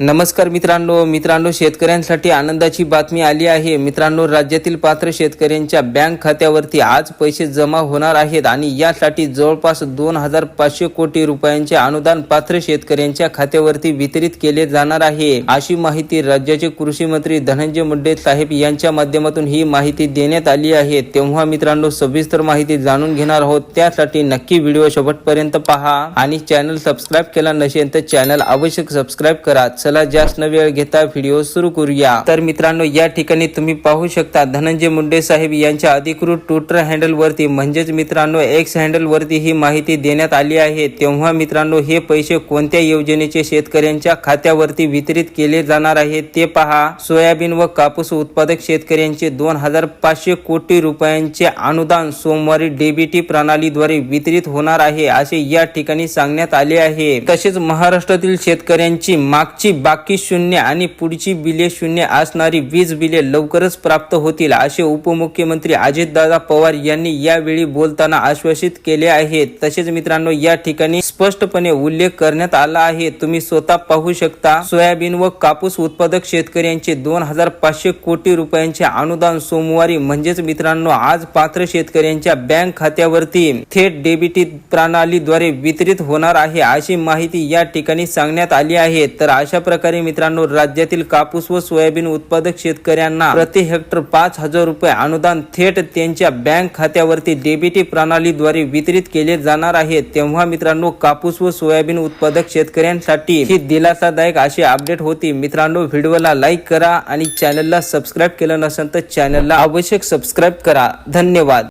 नमस्कार मित्रांनो मित्रांनो शेतकऱ्यांसाठी आनंदाची बातमी आली आहे. मित्रांनो राज्यातील पात्र शेतकऱ्यांच्या बँक खात्यावरती आज पैसे जमा होणार आहेत आणि यासाठी जवळपास दोन हजार पाचशे कोटी रुपयांचे अनुदान पात्र शेतकऱ्यांच्या खात्यावरती वितरित केले जाणार आहे. अशी माहिती राज्याचे कृषी मंत्री धनंजय मुंडे साहेब यांच्या माध्यमातून ही माहिती देण्यात आली आहे. तेव्हा मित्रांनो सविस्तर माहिती जाणून घेणार आहोत. त्यासाठी नक्की व्हिडिओ शेवटपर्यंत पहा आणि चॅनल सबस्क्राईब केला नसेल तर चॅनल आवश्यक सबस्क्राईब करा. चला जास्त वेळ घेता व्हिडिओ सुरू करूया. तर मित्रांनो या ठिकाणी तुम्ही पाहू शकता धनंजय मुंडे साहेब यांच्या अधिकृत ट्विटर हँडल वरती म्हणजेच मित्रांनो एक्स हँडल वरती ही माहिती देण्यात आली आहे. तेव्हा मित्रांनो हे पैसे कोणत्या योजनेचे शेतकऱ्यांच्या खात्यावरती वितरित केले जाणार आहे ते पहा. सोयाबीन व कापूस उत्पादक शेतकऱ्यांचे दोन हजार पाचशे कोटी रुपयांचे अनुदान सोमवारी डीबीटी प्रणालीद्वारे वितरित होणार आहे असे या ठिकाणी सांगण्यात आले आहे. तसेच महाराष्ट्रातील शेतकऱ्यांची मागची बाकी शून्य आणि पुढची बिले शून्य असणारी वीज बिले लवकरच प्राप्त होतील असे उपमुख्यमंत्री अजितदादा पवार यांनी यावेळी बोलताना आश्वासित केले आहे. तसेच मित्रांनो या ठिकाणी स्पष्टपणे उल्लेख करण्यात आला आहे. तुम्ही स्वतः पाहू शकता सोयाबीन व कापूस उत्पादक शेतकऱ्यांचे दोन हजार पाचशे कोटी रुपयांचे अनुदान सोमवारी म्हणजेच मित्रांनो आज पात्र शेतकऱ्यांच्या बँक खात्यावरती थेट डेबिटी प्रणालीद्वारे वितरित होणार आहे अशी माहिती या ठिकाणी सांगण्यात आली आहे. तर अशा प्रकारे मित्रांनो राज्यातील कापूस व सोयाबीन उत्पादक शेतकऱ्यांना प्रति हेक्टर पाच हजार रुपये अनुदान थेट त्यांच्या बँक खात्यावरती डेबिटी प्रणालीद्वारे वितरित केले जाणार आहे. तेव्हा मित्रांनो कापूस व सोयाबीन उत्पादक शेतकऱ्यांसाठी ही दिलासादायक अशी अपडेट होती. मित्रांनो व्हिडिओला लाईक करा आणि चॅनलला सबस्क्राईब केलं नसेल तर चॅनलला आवश्यक सबस्क्राईब करा. धन्यवाद.